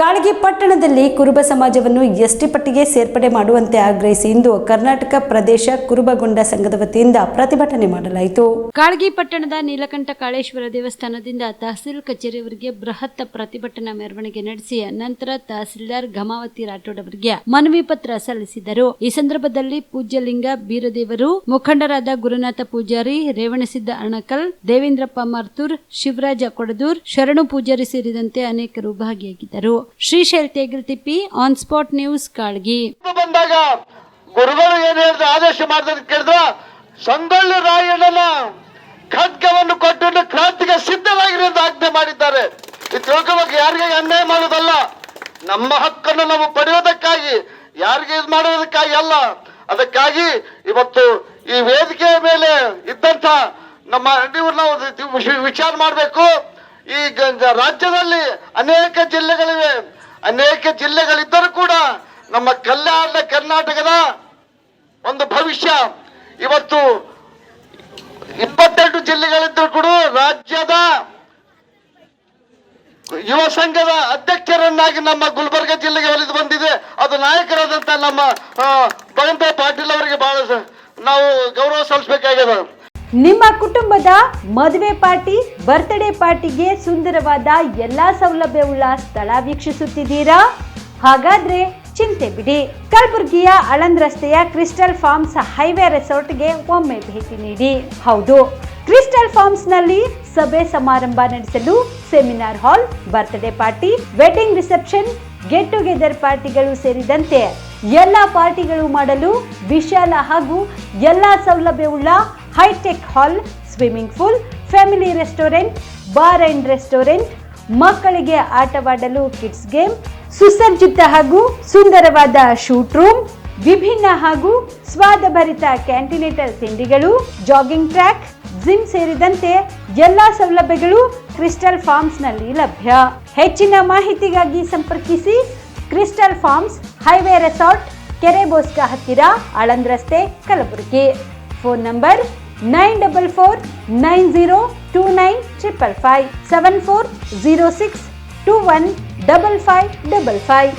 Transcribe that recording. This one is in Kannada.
ಕಾಳಗಿ ಪಟ್ಟಣದಲ್ಲಿ ಕುರುಬ ಸಮಾಜವನ್ನು ಎಸ್ಟಿ ಪಟ್ಟಿಗೆ ಸೇರ್ಪಡೆ ಮಾಡುವಂತೆ ಆಗ್ರಹಿಸಿ ಇಂದು ಕರ್ನಾಟಕ ಪ್ರದೇಶ ಕುರುಬಗೊಂಡ ಸಂಘದ ವತಿಯಿಂದ ಪ್ರತಿಭಟನೆ ಮಾಡಲಾಯಿತು. ಕಾಳಗಿ ಪಟ್ಟಣದ ನೀಲಕಂಠ ಕಾಳೇಶ್ವರ ದೇವಸ್ಥಾನದಿಂದ ತಹಸೀಲ್ ಕಚೇರಿಯವರಿಗೆ ಬೃಹತ್ ಪ್ರತಿಭಟನಾ ಮೆರವಣಿಗೆ ನಡೆಸಿ ನಂತರ ತಹಸೀಲ್ದಾರ್ ಘಮಾವತಿ ರಾಠೋಡ್ ಅವರಿಗೆ ಮನವಿ ಪತ್ರ ಸಲ್ಲಿಸಿದರು. ಈ ಸಂದರ್ಭದಲ್ಲಿ ಪೂಜ್ಯಲಿಂಗ ಬೀರದೇವರು, ಮುಖಂಡರಾದ ಗುರುನಾಥ ಪೂಜಾರಿ, ರೇವಣಸಿದ್ದ ಅಣಕಲ್, ದೇವೇಂದ್ರಪ್ಪ ಮಾರ್ತೂರ್, ಶಿವರಾಜ ಕೊಡದೂರ್, ಶರಣು ಪೂಜಾರಿ ಸೇರಿದಂತೆ ಅನೇಕರು ಭಾಗಿಯಾಗಿದ್ದರು. Shrishail Tegaltippi on spot news Kalagi. ಬಂದಾಗ ಗುರುಗಳು ಏನ್ ಹೇಳಿದ್ರು ಆದೇಶ ಮಾಡಿದ್ರೆ ಕೇಳಿದ್ರ, ಸಂಗೊಳ್ಳಿ ರಾಯಣ್ಣನ ಖಡ್ಗವನ್ನು ಕೊಟ್ಟು ಕ್ರಾಂತಿಗೆ ಸಿದ್ಧವಾಗಿರೋ ಆಜ್ಞೆ ಮಾಡಿದ್ದಾರೆ. ಇದು ತಿಳ್ಕೊಬೇಕು ಯಾರಿಗೆ ಅನ್ಯಾಯ ಮಾಡೋದಲ್ಲ ನಮ್ಮ ಹಕ್ಕನ್ನು ನಾವು ಪಡೆಯೋದಕ್ಕಾಗಿ, ಯಾರಿಗೆ ಇದು ಮಾಡೋದಕ್ಕಾಗಿ ಅಲ್ಲ. ಅದಕ್ಕಾಗಿ ಇವತ್ತು ಈ ವೇದಿಕೆಯ ಮೇಲೆ ಇದ್ದಂತ ನಮ್ಮ ನೀವು ನಾವು ವಿಚಾರ ಮಾಡಬೇಕು. ಈ ರಾಜ್ಯದಲ್ಲಿ ಅನೇಕ ಜಿಲ್ಲೆಗಳಿವೆ. ಅನೇಕ ಜಿಲ್ಲೆಗಳಿದ್ದರೂ ಕೂಡ ನಮ್ಮ ಕಲ್ಯಾಣ ಕರ್ನಾಟಕದ ಒಂದು ಭವಿಷ್ಯ ಇವತ್ತು ಇಪ್ಪತ್ತೆರಡು ಜಿಲ್ಲೆಗಳಿದ್ದರೂ ಕೂಡ ರಾಜ್ಯದ ಯುವ ಸಂಘದ ಅಧ್ಯಕ್ಷರನ್ನಾಗಿ ನಮ್ಮ ಗುಲ್ಬರ್ಗ ಜಿಲ್ಲೆಗೆ ಒಲಿದು ಬಂದಿದೆ. ಅದು ನಾಯಕರಾದಂತ ನಮ್ಮ ಭಗವಂತ ಪಾಟೀಲ್ ಅವರಿಗೆ ಬಹಳ ನಾವು ಗೌರವ ಸಲ್ಲಿಸಬೇಕಾಗ್ಯದ ನಿಮ್ಮ ಕುಟುಂಬದ ಮದುವೆ ಪಾರ್ಟಿ ಬರ್ತ್ಡೇ ಪಾರ್ಟಿಗೆ ಸುಂದರವಾದ ಎಲ್ಲಾ ಸೌಲಭ್ಯವುಳ್ಳ ಸ್ಥಳ ವೀಕ್ಷಿಸುತ್ತಿದ್ದೀರಾ? ಹಾಗಾದ್ರೆ ಚಿಂತೆ ಬಿಡಿ. ಕಲಬುರಗಿಯ ಅಳಂದ್ ರಸ್ತೆಯ ಕ್ರಿಸ್ಟಲ್ ಫಾರ್ಮ್ಸ್ ಹೈವೇ ರೆಸಾರ್ಟ್ಗೆ ಒಮ್ಮೆ ಭೇಟಿ ನೀಡಿ. ಹೌದು. ಕ್ರಿಸ್ಟಲ್ ಫಾರ್ಮ್ಸ್ನಲ್ಲಿ ಸಭೆ ಸಮಾರಂಭ ನಡೆಸಲು seminar hall birthday party wedding reception get together ಪಾರ್ಟಿಗಳು ಸೇರಿದಂತೆ ಎಲ್ಲ ಪಾರ್ಟಿಗಳು ಮಾಡಲು ವಿಶಾಲ ಹಾಗೂ ಎಲ್ಲ ಸೌಲಭ್ಯವುಳ್ಳ hi tech hall, swimming pool, family restaurant, bar and restaurant, ಮಕ್ಕಳಿಗೆ ಆಟವಾಡಲು ಕಿಡ್ಸ್ ಗೇಮ್, ಸುಸಜ್ಜಿತ ಹಾಗೂ ಸುಂದರವಾದ ಶೂಟ್ ರೂಮ್, ವಿಭಿನ್ನ ಹಾಗೂ ಸ್ವಾದಭರಿತ ಕ್ಯಾಂಟಿನೇಟರ್ ತಿಂಡಿಗಳು, ಜಾಗಿಂಗ್ ಟ್ರ್ಯಾಕ್, ಜಿಮ್ ಸೇರಿದಂತೆ ಎಲ್ಲಾ ಸೌಲಭ್ಯಗಳು ಕ್ರಿಸ್ಟಲ್ ಫಾರ್ಮ್ಸ್ನಲ್ಲಿ ಲಭ್ಯ. ಹೆಚ್ಚಿನ ಮಾಹಿತಿಗಾಗಿ ಸಂಪರ್ಕಿಸಿ ಕ್ರಿಸ್ಟಲ್ ಫಾರ್ಮ್ಸ್ ಹೈವೇ ರೆಸಾರ್ಟ್, ಕೆರೆ ಬೋಸ್ಕ ಹತ್ತಿರ, ಆಳಂದ್ ರಸ್ತೆ, Kalaburagi. Phone number nine double four nine zero two nine triple five seven four zero six two one double five double five